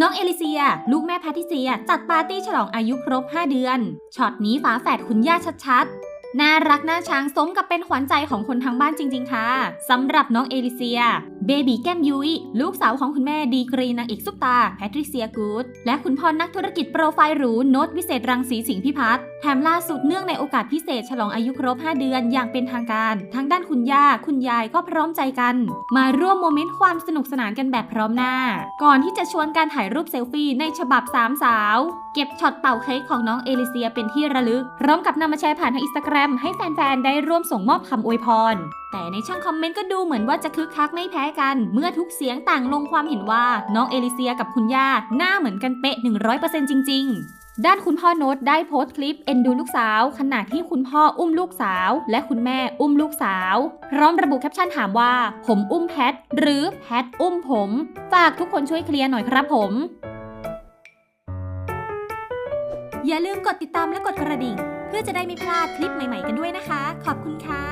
น้องเอลิเซีย ลูกแม่แพทิเซีย จัดปาร์ตี้ฉลองอายุครบ 5 เดือน ช็อตนี้ฝาแฝดคุณย่าชัดๆ น่ารักน่าช้างสมกับเป็นขวัญใจของคนทั้งบ้านจริง ๆ ค่ะสำหรับน้องเอลิเซีย เบบีแก้มยุ้ยลูกสาวของคุณแม่ดีกรีนางเอกซุปตา แพทริเซียกูดและคุณพ่อนักธุรกิจโปรไฟล์หรูโน้ตวิเศษรังสีสิงห์พิพัฒน์แถมล่าสุดเนื่องในโอกาสพิเศษ ฉลองอายุครบ 5 เดือนอย่างเป็นทางการ ทั้งด้านคุณย่าคุณยายก็พร้อมใจกัน มาร่วมโมเมนต์ความสนุกสนานกันแบบพร้อมหน้า ก่อนที่จะชวนการถ่ายรูปเซลฟี่ในฉบับสามสาว เก็บช็อตเป่าเค้กของน้องเอลิเซียเป็นที่ระลึก พร้อมกับนำมาแชร์ผ่านทางอินสตาแกรมให้แฟนๆได้ร่วมส่งมอบคำอวยพรแต่ในช่องคอมเมนต์ก็ดูเหมือนว่าจะคึกคักไม่แพ้กัน เมื่อทุกเสียงต่างลงความเห็นว่าน้องเอลิเซียกับคุณย่าหน้าเหมือนกันเป๊ะ 100%จริง ๆด้านคุณพ่อโน้ตได้โพสต์คลิปเอ็นดูลูกสาว ขณะที่คุณพ่ออุ้มลูกสาว และคุณแม่อุ้มลูกสาว พร้อมระบุแคปชั่นถามว่า ผมอุ้มแพท หรือแพทอุ้มผม ฝากทุกคนช่วยเคลียร์หน่อยครับผม อย่าลืมกดติดตามและกดกระดิ่ง เพื่อจะได้ไม่พลาดคลิปใหม่ๆกันด้วยนะคะ ขอบคุณค่ะ